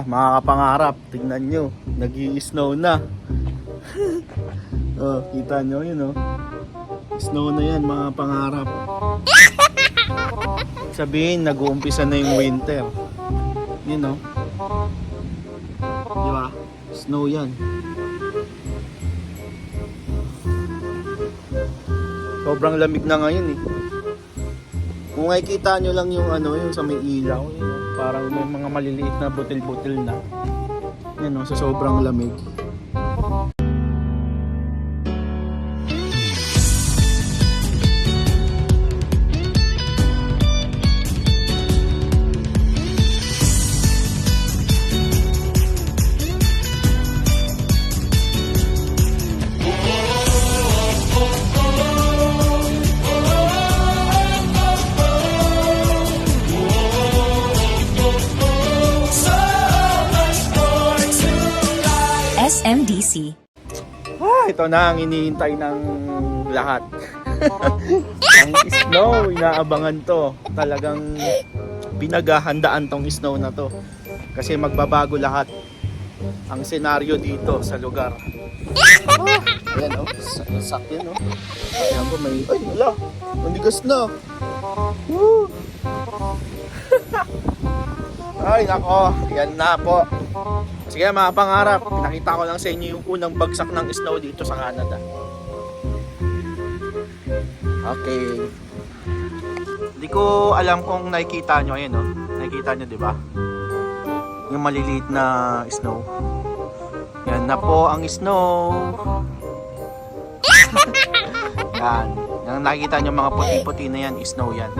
Mga kapangarap, tingnan nyo, nag snow na. oh, kita nyo yun oh. Snow na yan mga pangarap. Sabihin, nag-uumpisa na yung winter. Yun oh. Di ba? Snow yan. Sobrang lamig na ngayon eh. Kung makikita nyo lang yung ano, yung sa may ilaw, yun, oh, parang may mga maliliit na butil-butil na. Yan oh, sa sobrang lamig. SMDC. Ah, ito na ang inihintay ng lahat. ang snow, inaabangan to. Talagang pinaghahandaan tong snow na to. Kasi magbabago lahat ang senaryo dito sa lugar. Ah, ayan oh, sa- sakyan oh. Ayan po may, ay wala, manigas na. Woo! ay nako, yan na po. Sige mga pangarap, pinakita ko lang sa inyo yung unang bagsak ng snow dito sa Canada. Okay. Hindi ko alam kung nakikita nyo, ayun oh. Nakikita nyo, di ba? Yung maliliit na snow. Yan na po ang snow. yan. Yung nakikita nyo mga puti-puti na yan, snow yan.